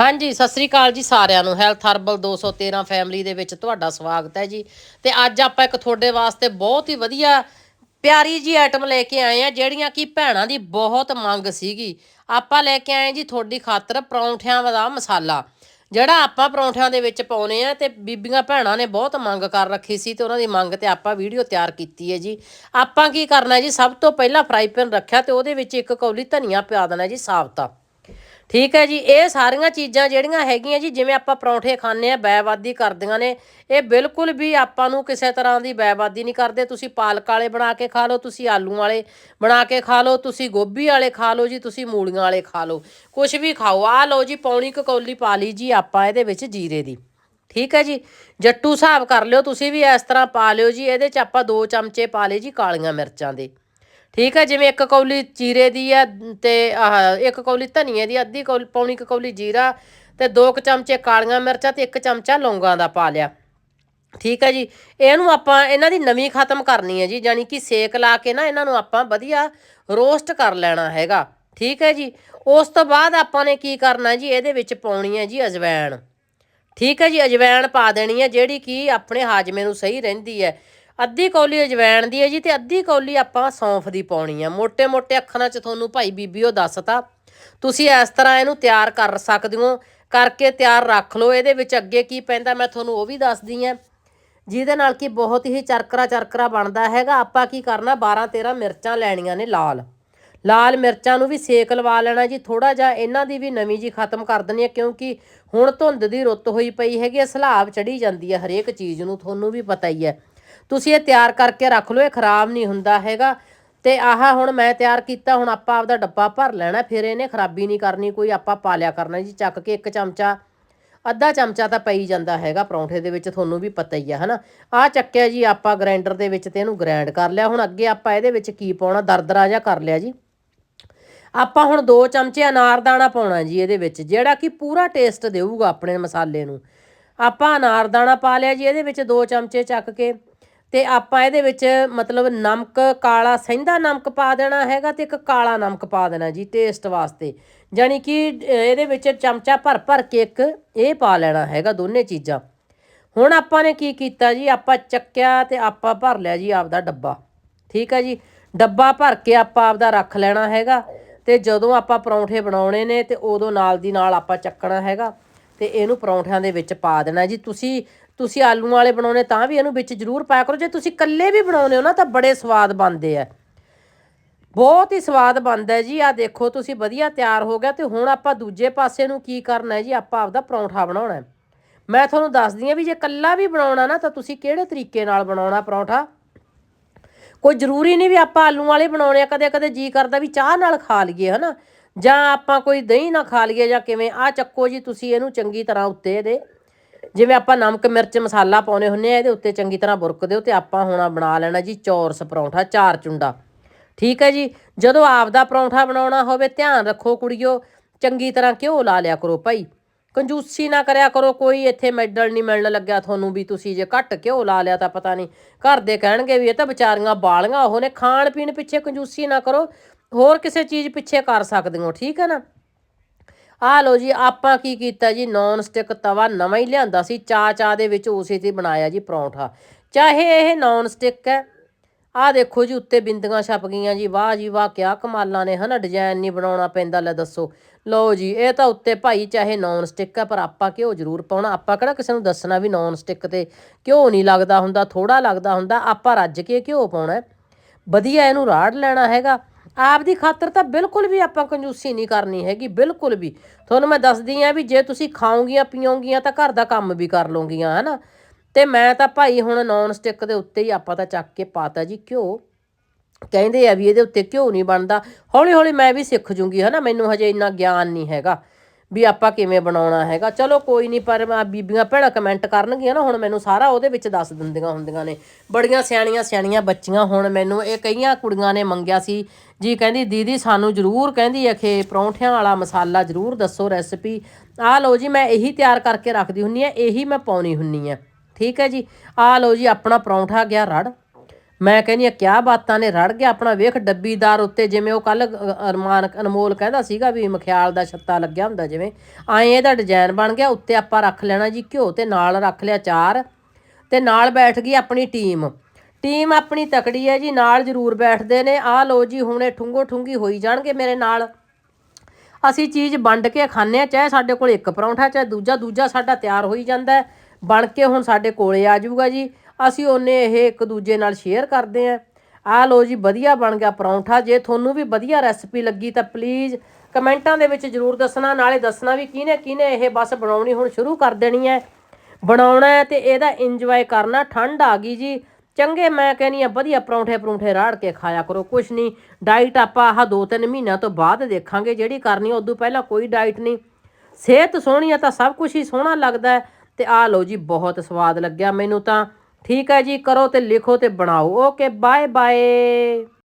ਹਾਂਜੀ, ਸਤਿ ਸ੍ਰੀ ਅਕਾਲ ਜੀ ਸਾਰਿਆਂ ਨੂੰ। ਹੈਲਥ ਹਰਬਲ 213 ਫੈਮਿਲੀ ਦੇ ਵਿੱਚ ਤੁਹਾਡਾ ਸਵਾਗਤ ਹੈ ਜੀ। ਤੇ ਅੱਜ ਆਪਾਂ ਇੱਕ ਤੁਹਾਡੇ ਵਾਸਤੇ ਬਹੁਤ ਹੀ ਵਧੀਆ, ਪਿਆਰੀ ਜੀ ਆਈਟਮ ਲੈ ਕੇ ਆਏ ਆ ਜਿਹੜੀਆਂ ਕਿ ਭੈਣਾਂ ਦੀ ਬਹੁਤ ਮੰਗ ਸੀਗੀ। ਆਪਾਂ ਲੈ ਕੇ ਆਏ ਜੀ ਤੁਹਾਡੀ ਖਾਤਰ ਪਰੌਂਠਿਆਂ ਦਾ ਮਸਾਲਾ। ਜਿਹੜਾ ਆਪਾਂ ਪਰੌਂਠਿਆਂ ਦੇ ਵਿੱਚ ਪਾਉਨੇ ਆ ਤੇ ਬੀਬੀਆਂ ਭੈਣਾਂ ਨੇ ਬਹੁਤ ਮੰਗ ਕਰ ਰੱਖੀ ਸੀ ਤੇ ਉਹਨਾਂ ਦੀ ਮੰਗ ਤੇ ਆਪਾਂ ਵੀਡੀਓ ਤਿਆਰ ਕੀਤੀ ਹੈ ਜੀ। ਆਪਾਂ ਕੀ ਕਰਨਾ ਜੀ, ਸਭ ਤੋਂ ਪਹਿਲਾਂ ਫਰਾਈ ਪੈਨ ਰੱਖਿਆ ਤੇ ਉਹਦੇ ਵਿੱਚ ਇੱਕ ਕੌਲੀ ਧਨੀਆ ਪਿਆ ਦੇਣਾ ਜੀ ਸਾਬਤਾ। ਠੀਕ ਹੈ ਜੀ, ਇਹ ਸਾਰੀਆਂ ਚੀਜ਼ਾਂ ਜਿਹੜੀਆਂ ਹੈਗੀਆਂ ਜੀ, ਜਿਵੇਂ ਆਪਾਂ ਪਰੌਂਠੇ ਖਾਂਦੇ ਆ ਬੈਵਾਦੀ ਕਰਦੀਆਂ ਨੇ, ਇਹ ਬਿਲਕੁਲ ਵੀ ਆਪਾਂ ਨੂੰ ਕਿਸੇ ਤਰ੍ਹਾਂ ਦੀ ਬੈਵਾਦੀ ਨਹੀਂ ਕਰਦੇ। ਤੁਸੀਂ ਪਾਲਕ ਵਾਲੇ ਬਣਾ ਕੇ ਖਾ ਲਓ, ਤੁਸੀਂ ਆਲੂ ਵਾਲੇ ਬਣਾ ਕੇ ਖਾ ਲਓ, ਤੁਸੀਂ ਗੋਭੀ ਵਾਲੇ ਖਾ ਲਓ ਜੀ, ਤੁਸੀਂ ਮੂਲੀਆਂ ਵਾਲੇ ਖਾ ਲਓ। ਕੁਝ ਵੀ ਖਾਓ। ਆ ਲਓ ਜੀ, ਪੌਣੀ ਕਕੌਲੀ ਪਾ ਲਈ ਜੀ ਆਪਾਂ ਇਹਦੇ ਵਿੱਚ ਜੀਰੇ ਦੀ। ਠੀਕ ਹੈ ਜੀ, ਜੱਟੂ ਹਿਸਾਬ ਕਰ ਲਿਓ, ਤੁਸੀਂ ਵੀ ਇਸ ਤਰ੍ਹਾਂ ਪਾ ਲਿਓ ਜੀ, ਇਹਦੇ ਚ ਆਪਾਂ 2 ਚਮਚੇ ਪਾ ਲਏ ਜੀ ਕਾਲੀਆਂ ਮਿਰਚਾਂ ਦੇ। ਠੀਕ ਹੈ ਜਿਵੇਂ ਇੱਕ ਕੌਲੀ ਚੀਰੇ ਦੀ ਆ ਤੇ ਆਹ ਇੱਕ ਕੌਲੀ ਧਨੀਏ ਦੀ, ਅੱਧੀ ਕੌਲੀ, ਪੌਣੀ ਕੁ ਕੌਲੀ ਜੀਰਾ ਤੇ ਦੋ ਕੁ ਚਮਚੇ ਕਾਲੀਆਂ ਮਿਰਚਾਂ ਤੇ ਇੱਕ ਚਮਚਾ ਲੌਂਗਾਂ ਦਾ ਪਾ ਲਿਆ। ਠੀਕ ਹੈ ਜੀ, ਇਹਨੂੰ ਆਪਾਂ ਇਹਨਾਂ ਦੀ ਨਵੀਂ ਖਤਮ ਕਰਨੀ ਹੈ ਜੀ ਯਾਨੀ ਕਿ ਸੇਕ ਲਾ ਕੇ ਨਾ ਇਹਨਾਂ ਨੂੰ ਆਪਾਂ ਵਧੀਆ ਰੋਸਟ ਕਰ ਲੈਣਾ ਹੈਗਾ। ਠੀਕ ਹੈ ਜੀ, ਉਸ ਤੋਂ ਬਾਅਦ ਆਪਾਂ ਨੇ ਕੀ ਕਰਨਾ ਜੀ, ਇਹਦੇ ਵਿੱਚ ਪਾਉਣੀ ਹੈ ਜੀ ਅਜਵੈਣ। ਠੀਕ ਹੈ ਜੀ, ਅਜਵੈਣ ਪਾ ਦੇਣੀ ਹੈ ਜਿਹੜੀ ਕਿ ਆਪਣੇ ਹਾਜਮੇ ਨੂੰ ਸਹੀ ਰਹਿੰਦੀ ਹੈ। ਅੱਧੀ ਕੌਲੀ ਅਜਵੈਣ ਦੀ ਹੈ ਜੀ ਤੇ ਅੱਧੀ ਕੌਲੀ ਆਪਾਂ ਸੌਂਫ ਦੀ ਪਾਉਣੀ ਆ। ਮੋٹے-ਮੋٹے ਅੱਖਰਾਂ 'ਚ ਤੁਹਾਨੂੰ ਭਾਈ ਬੀਬੀ ਉਹ ਦੱਸਤਾ। ਤੁਸੀਂ ਇਸ ਤਰ੍ਹਾਂ ਇਹਨੂੰ ਤਿਆਰ ਕਰ ਸਕਦੇ ਹੋ। ਕਰਕੇ ਤਿਆਰ ਰੱਖ ਲਓ। ਇਹਦੇ ਵਿੱਚ ਅੱਗੇ ਕੀ ਪੈਂਦਾ ਮੈਂ ਤੁਹਾਨੂੰ ਉਹ ਵੀ ਦੱਸਦੀ ਆ ਜਿਹਦੇ ਨਾਲ ਕਿ ਬਹੁਤ ਹੀ ਚਰਕਰਾ ਚਰਕਰਾ ਬਣਦਾ ਹੈਗਾ। ਆਪਾਂ ਕੀ ਕਰਨਾ? 12 13 ਮਿਰਚਾਂ ਲੈਣੀਆਂ ਨੇ ਲਾਲ। ਲਾਲ ਮਿਰਚਾਂ ਨੂੰ ਵੀ ਸੇਕ ਲਵਾ ਲੈਣਾ ਜੀ। ਥੋੜਾ ਜਿਹਾ ਇਹਨਾਂ ਦੀ ਵੀ ਨਵੀਂ ਜੀ ਖਤਮ ਕਰ ਦਨੀ ਹੈ ਕਿਉਂਕਿ ਹੁਣ ਧੁੰਦ ਦੀ ਰੁੱਤ ਹੋਈ ਪਈ ਹੈਗੀ। ਸਲਾਬ ਚੜੀ ਜਾਂਦੀ ਹੈ ਹਰੇਕ ਚੀਜ਼ ਨੂੰ। ਤੁਹਾਨੂੰ ਵੀ ਪਤਾ ਹੀ ਹੈ। ਤੁਸੀਂ ਇਹ ਤਿਆਰ ਕਰਕੇ ਰੱਖ ਲਓ, ਇਹ ਖਰਾਬ ਨਹੀਂ ਹੁੰਦਾ ਹੈਗਾ। ਤੇ ਆਹ ਹੁਣ ਮੈਂ ਤਿਆਰ ਕੀਤਾ, ਹੁਣ ਆਪਾਂ ਆਪਦਾ ਡੱਬਾ ਭਰ ਲੈਣਾ, ਫਿਰ ਇਹਨੇ ਖਰਾਬੀ ਨਹੀਂ ਕਰਨੀ, ਕੋਈ ਆਪਾਂ ਪਾ ਲਿਆ ਕਰਨਾ ਜੀ, ਚੱਕ ਕੇ ਇੱਕ ਚਮਚਾ, ਅੱਧਾ ਚਮਚਾ ਤਾਂ ਪਈ ਜਾਂਦਾ ਹੈਗਾ ਪਰੌਂਠੇ ਦੇ ਵਿੱਚ, ਤੁਹਾਨੂੰ ਵੀ ਪਤਾ ਹੀ ਆ, ਹਨਾ। ਆ ਚੱਕਿਆ ਜੀ ਆਪਾਂ ਗ੍ਰਾਈਂਡਰ ਦੇ ਵਿੱਚ ਤੇ ਇਹਨੂੰ ਗ੍ਰਾਈਂਡ ਕਰ ਲਿਆ, ਹੁਣ ਅੱਗੇ ਆਪਾਂ ਇਹਦੇ ਵਿੱਚ ਕੀ ਪਾਉਣਾ, ਦਰਦਰਾ ਜਿਹਾ ਕਰ ਲਿਆ ਜੀ। ਆਪਾਂ ਹੁਣ 2 ਚਮਚੇ ਅਨਾਰਦਾਣਾ ਪਾਉਣਾ ਜੀ ਇਹਦੇ ਵਿੱਚ, ਜਿਹੜਾ ਕਿ ਪੂਰਾ ਟੇਸਟ ਦੇਊਗਾ ਆਪਣੇ ਮਸਾਲੇ ਨੂੰ। ਆਪਾਂ ਅਨਾਰਦਾਣਾ ਪਾ ਲਿਆ ਜੀ, ਇਹਦੇ ਵਿੱਚ 2 ਚਮਚੇ ਚੱਕ ਕੇ ਤੇ ਆਪਾਂ ਇਹਦੇ ਵਿੱਚ ਮਤਲਬ ਨਮਕ, ਕਾਲਾ ਸਹਿੰਦਾ ਨਮਕ ਪਾ ਦੇਣਾ ਹੈਗਾ ਤੇ ਇੱਕ ਕਾਲਾ ਨਮਕ ਪਾ ਦੇਣਾ ਜੀ ਟੇਸਟ ਵਾਸਤੇ। ਜਾਨੀ ਕਿ ਇਹਦੇ ਵਿੱਚ ਚਮਚਾ ਭਰ ਭਰ ਕੇ ਇੱਕ ਇਹ ਪਾ ਲੈਣਾ ਹੈਗਾ ਦੋਨੇ ਚੀਜ਼ਾਂ। ਹੁਣ ਆਪਾਂ ਨੇ ਕੀ ਕੀਤਾ ਜੀ, ਆਪਾਂ ਚੱਕਿਆ ਤੇ ਆਪਾਂ ਭਰ ਲਿਆ ਜੀ ਆਪਦਾ ਡੱਬਾ। ਠੀਕ ਹੈ ਜੀ? ਡੱਬਾ ਭਰ ਕੇ ਆਪਾਂ ਆਪਦਾ ਰੱਖ ਲੈਣਾ ਹੈਗਾ ਤੇ ਜਦੋਂ ਆਪਾਂ ਪਰੌਂਠੇ ਬਣਾਉਣੇ ਨੇ ਤੇ ਉਦੋਂ ਨਾਲ ਦੀ ਨਾਲ ਆਪਾਂ ਚੱਕਣਾ ਹੈਗਾ ਤੇ ਇਹਨੂੰ ਪਰੌਂਠਿਆਂ ਦੇ ਵਿੱਚ ਪਾ ਦੇਣਾ ਜੀ। ਤੁਸੀਂ ਤੁਸੀਂ ਆਲੂ ਵਾਲੇ ਬਣਾਉਣੇ ਤਾਂ ਵੀ ਇਹਨੂੰ ਵਿੱਚ ਜ਼ਰੂਰ ਪਾਇਆ ਕਰੋ। ਜੇ ਤੁਸੀਂ ਇਕੱਲੇ ਵੀ ਬਣਾਉਨੇ ਹੋ ਨਾ, ਤਾਂ ਬੜੇ ਸਵਾਦ ਬਣਦੇ ਆ। ਬਹੁਤ ਹੀ ਸਵਾਦ ਬਣਦਾ ਹੈ ਜੀ। ਆ ਦੇਖੋ, ਤੁਸੀਂ ਵਧੀਆ ਤਿਆਰ ਹੋ ਗਿਆ ਤੇ ਹੁਣ ਆਪਾਂ ਦੂਜੇ ਪਾਸੇ ਨੂੰ ਕੀ ਕਰਨਾ ਹੈ ਜੀ? ਆਪਾਂ ਆਪਦਾ ਪਰੌਂਠਾ ਬਣਾਉਣਾ ਹੈ। ਮੈਂ ਤੁਹਾਨੂੰ ਦੱਸਦੀ ਆ ਵੀ ਜੇ ਇਕੱਲਾ ਵੀ ਬਣਾਉਣਾ ਨਾ, ਤਾਂ ਤੁਸੀਂ ਕਿਹੜੇ ਤਰੀਕੇ ਨਾਲ ਬਣਾਉਣਾ ਪਰੌਂਠਾ? ਕੋਈ ਜ਼ਰੂਰੀ ਨਹੀਂ ਵੀ ਆਪਾਂ ਆਲੂ ਵਾਲੇ ਬਣਾਉਣੇ ਆ। ਕਦੇ ਕਦੇ ਜੀ ਕਰਦਾ ਵੀ ਚਾਹ ਨਾਲ ਖਾ ਲਈਏ, ਹਨਾ? ਜਾਂ ਆਪਾਂ ਕੋਈ ਦਹੀਂ ਨਾਲ ਖਾ ਲਈਏ ਜਾਂ ਕਿਵੇਂ? ਆ ਚੱਕੋ ਜੀ, ਤੁਸੀਂ ਇਹਨੂੰ ਚੰਗੀ ਤਰ੍ਹਾਂ ਉੱਤੇ ਇਹਦੇ ਜਿਵੇਂ ਆਪਾਂ ਨਮਕ, ਮਿਰਚ, ਮਸਾਲਾ ਪਾਉਨੇ ਹੁੰਨੇ ਆ, ਇਹਦੇ ਉੱਤੇ ਚੰਗੀ ਤਰ੍ਹਾਂ ਬੁਰਕ ਦਿਓ ਤੇ ਆਪਾਂ ਹੁਣ ਬਣਾ ਲੈਣਾ ਜੀ ਚੌਰਸ ਪਰੌਂਠਾ, ਚਾਰ ਚੁੰਡਾ। ਠੀਕ ਹੈ ਜੀ? ਜਦੋਂ ਆਪਦਾ ਪਰੌਂਠਾ ਬਣਾਉਣਾ ਹੋਵੇ, ਧਿਆਨ ਰੱਖੋ ਕੁੜੀਓ, ਚੰਗੀ ਤਰ੍ਹਾਂ ਘਿਓ ਲਾ ਲਿਆ ਕਰੋ ਭਾਈ। ਕੰਜੂਸੀ ਨਾ ਕਰਿਆ ਕਰੋ, ਕੋਈ ਇੱਥੇ ਮੈਡਲ ਨਹੀਂ ਮਿਲਣ ਲੱਗਿਆ ਤੁਹਾਨੂੰ ਵੀ ਤੁਸੀਂ ਜੇ ਘੱਟ ਘਿਓ ਲਾ ਲਿਆ ਤਾਂ ਪਤਾ ਨਹੀਂ। ਘਰ ਦੇ ਕਹਿਣਗੇ ਵੀ ਇਹ ਤਾਂ ਵਿਚਾਰੀਆਂ ਬਾਲੀਆਂ, ਉਹ ਨੇ ਖਾਣ ਪੀਣ ਪਿੱਛੇ ਕੰਜੂਸੀ ਨਾ ਕਰੋ, ਹੋਰ ਕਿਸੇ ਚੀਜ਼ ਪਿੱਛੇ ਕਰ ਸਕਦੇ ਹੋ, ਠੀਕ ਹੈ ਨਾ? ਆਹ ਲੋ ਜੀ, ਆਪਾਂ ਕੀ ਕੀਤਾ ਜੀ ਨੌਨ ਸਟਿਕ ਤਵਾ ਨਵਾਂ ਹੀ ਲਿਆਂਦਾ ਸੀ ਚਾ ਚਾ ਦੇ ਵਿੱਚ ਉਸੇ ਤੇ ਬਣਾਇਆ ਜੀ ਪਰੌਂਠਾ। ਚਾਹੇ ਇਹ ਨੌਨ ਸਟਿਕ ਹੈ, ਆਹ ਦੇਖੋ ਜੀ, ਉੱਤੇ ਬਿੰਦੀਆਂ ਛਪ ਗਈਆਂ ਜੀ, ਵਾਹ ਜੀ ਵਾਹ, ਕਿਆ ਕਮਾਲਾਂ ਨੇ, ਹਨਾ ਡਿਜ਼ਾਈਨ ਨਹੀਂ ਬਣਾਉਣਾ ਪੈਂਦਾ, ਲੈ ਦੱਸੋ। ਲਓ ਜੀ, ਇਹ ਤਾਂ ਉੱਤੇ ਭਾਈ ਚਾਹੇ ਨੌਨ ਸਟਿਕ ਹੈ, ਪਰ ਆਪਾਂ ਘਿਓ ਜ਼ਰੂਰ ਪਾਉਣਾ, ਆਪਾਂ ਕਿਹੜਾ ਕਿਸੇ ਨੂੰ ਦੱਸਣਾ ਵੀ ਨੌਨ ਸਟਿਕ ਤੇ ਘਿਓ ਨਹੀਂ ਲੱਗਦਾ ਹੁੰਦਾ ਥੋੜਾ ਲੱਗਦਾ ਹੁੰਦਾ, ਆਪਾਂ ਰੱਜ ਕੇ ਘਿਓ ਪਾਉਣਾ ਵਧੀਆ ਇਹਨੂੰ ਰਾੜ ਲੈਣਾ ਹੈਗਾ। ਆਪ ਦੀ ਖਾਤਰ ਤਾਂ ਬਿਲਕੁਲ ਵੀ ਆਪਾਂ ਕੰਜੂਸੀ ਨਹੀਂ ਕਰਨੀ ਹੈਗੀ, ਬਿਲਕੁਲ ਵੀ। ਤੁਹਾਨੂੰ ਮੈਂ ਦੱਸਦੀ ਆ ਵੀ ਜੇ ਤੁਸੀਂ ਖਾਓਗੀਆਂ, ਪੀਓਗੀਆਂ ਤਾਂ ਘਰ ਦਾ ਕੰਮ ਵੀ ਕਰ ਲਓਗੀਆਂ, ਹਨਾ। ਤੇ ਮੈਂ ਤਾਂ ਭਾਈ ਹੁਣ ਨੌਨ ਸਟਿਕ ਦੇ ਉੱਤੇ ਹੀ ਆਪਾਂ ਤਾਂ ਚੱਕ ਕੇ ਪਾਤਾ ਜੀ ਘਿਓ। ਕਹਿੰਦੇ ਆ ਵੀ ਇਹਦੇ ਉੱਤੇ ਘਿਓ ਨਹੀਂ ਬਣਦਾ। ਹੌਲੀ ਹੌਲੀ ਮੈਂ ਵੀ ਸਿੱਖ ਜੂੰਗੀ, ਹਨਾ। ਮੈਨੂੰ ਹਜੇ ਇੰਨਾ ਗਿਆਨ ਨਹੀਂ ਹੈਗਾ। ਵੀ ਆਪਾਂ ਕਿਵੇਂ ਬਣਾਉਣਾ ਹੈਗਾ। ਚਲੋ ਕੋਈ ਨਹੀਂ ਪਰ ਮੈਂ ਬੀਬੀਆਂ ਭੈਣਾਂ ਕਮੈਂਟ ਕਰਨਗੀਆਂ ਨਾ, ਹੁਣ ਮੈਨੂੰ ਸਾਰਾ ਉਹਦੇ ਵਿੱਚ ਦੱਸ ਦਿੰਦੀਆਂ ਹੁੰਦੀਆਂ ਨੇ। ਬੜੀਆਂ ਸਿਆਣੀਆਂ ਸਿਆਣੀਆਂ ਬੱਚੀਆਂ ਹੁਣ ਮੈਨੂੰ, ਇਹ ਕਈਆਂ ਕੁੜੀਆਂ ਨੇ ਮੰਗਿਆ ਸੀ। ਜੀ ਕਹਿੰਦੀ, ਦੀਦੀ, ਸਾਨੂੰ ਜ਼ਰੂਰ, ਕਹਿੰਦੀ ਹੈ ਕਿ ਪਰੌਂਠਿਆਂ ਵਾਲਾ ਮਸਾਲਾ, ਜ਼ਰੂਰ ਦੱਸੋ ਰੈਸਪੀ ਆ ਲਓ ਜੀ, ਮੈਂ ਇਹੀ ਤਿਆਰ ਕਰਕੇ ਰੱਖਦੀ ਹੁੰਨੀ ਆ, ਇਹੀ ਮੈਂ ਪਾਉਣੀ ਹੁੰਨੀ ਆ। ਠੀਕ ਹੈ ਜੀ? ਆ ਲਓ ਜੀ, ਆਪਣਾ ਪਰੌਂਠਾ ਗਿਆ ਰੜ। ਮੈਂ ਕਹਿੰਦੀ ਆ ਕਿਆ ਬਾਤਾਂ ਨੇ, ਰੜ ਗਿਆ ਆਪਣਾ, ਵੇਖ ਡੱਬੀਦਾਰ ਉੱਤੇ ਜਿਵੇਂ ਉਹ ਕੱਲ ਅਰਮਾਨ, ਅਨਮੋਲ ਕਹਿੰਦਾ ਸੀਗਾ ਵੀ ਮਖਿਆਲ ਦਾ ਛੱਤਾ ਲੱਗਿਆ ਹੁੰਦਾ ਜਿਵੇਂ। ਆਏ ਇਹਦਾ ਡਿਜ਼ਾਈਨ ਬਣ ਗਿਆ, ਉੱਤੇ ਆਪਾਂ ਰੱਖ ਲੈਣਾ ਜੀ ਘਿਓ ਤੇ ਨਾਲ ਰੱਖ ਲਿਆ ਚਾਰ ਤੇ ਨਾਲ ਬੈਠ ਗਈ ਆਪਣੀ ਟੀਮ। ਟੀਮ ਆਪਣੀ ਤਕੜੀ ਹੈ ਜੀ, ਨਾਲ ਜ਼ਰੂਰ ਬੈਠਦੇ ਨੇ। ਆਹ ਲੋ ਜੀ, ਹੁਣੇ ਠੁੰਗੋ ਠੁੰਗੀ ਹੋਈ ਜਾਣਗੇ ਮੇਰੇ ਨਾਲ। ਅਸੀਂ ਚੀਜ਼ ਵੰਡ ਕੇ ਖਾਂਦੇ ਆ ਚਾਹੇ ਸਾਡੇ ਕੋਲ ਇੱਕ ਪਰੌਂਠਾ, ਚਾਹੇ ਦੂਜਾ ਦੂਜਾ ਸਾਡਾ ਤਿਆਰ ਹੋਈ ਜਾਂਦਾ ਬਣ ਕੇ ਹੁਣ ਸਾਡੇ ਕੋਲੇ ਆ ਜਾਊਗਾ ਜੀ। ਅਸੀਂ ਉਹਨੇ ਇਹ ਇੱਕ ਦੂਜੇ ਨਾਲ ਸ਼ੇਅਰ ਕਰਦੇ ਆ ਆਹ ਲੋ ਜੀ, ਵਧੀਆ ਬਣ ਗਿਆ ਪਰੌਂਠਾ। ਜੇ ਤੁਹਾਨੂੰ ਵੀ ਵਧੀਆ ਰੈਸਪੀ ਲੱਗੀ ਤਾਂ ਪਲੀਜ਼ ਕਮੈਂਟਾਂ ਦੇ ਵਿੱਚ ਜਰੂਰ ਦੱਸਣਾ, ਨਾਲੇ ਦੱਸਣਾ ਵੀ ਕਿਹਨੇ ਕਿਹਨੇ ਇਹ ਬਸ ਬਣਾਉਣੀ ਹੁਣ ਸ਼ੁਰੂ ਕਰ ਦੇਣੀ ਹੈ। ਬਣਾਉਣਾ ਹੈ ਤੇ ਇਹਦਾ ਇੰਜੋਏ ਕਰਨਾ, ਠੰਡ ਆ ਗਈ ਜੀ। ਚੰਗੇ ਮੈਂ ਕਹਿੰਨੀ ਆ ਵਧੀਆ ਪਰੌਂਠੇ ਪਰੌਂਠੇ ਰਾੜ ਕੇ ਖਾਇਆ ਕਰੋ, ਕੁਛ ਨਹੀਂ। ਡਾਈਟ ਆਪਾਂ ਆਹ ਦੋ ਤਿੰਨ ਮਹੀਨਿਆਂ ਤੋਂ ਬਾਅਦ ਦੇਖਾਂਗੇ ਜਿਹੜੀ ਕਰਨੀ, ਉਦੋਂ ਪਹਿਲਾਂ ਕੋਈ ਡਾਈਟ ਨਹੀਂ। ਸਿਹਤ ਸੋਹਣੀ ਆ ਤਾਂ ਸਭ ਕੁਝ ਹੀ ਸੋਹਣਾ ਲੱਗਦਾ ਹੈ। ਤੇ ਆ ਲਓ ਜੀ, ਬਹੁਤ ਸਵਾਦ ਲੱਗਿਆ ਮੈਨੂੰ ਤਾਂ। ਠੀਕ ਹੈ ਜੀ ਕਰੋ ਤੇ ਲਿਖੋ ਤੇ ਬਣਾਓ। Okay bye bye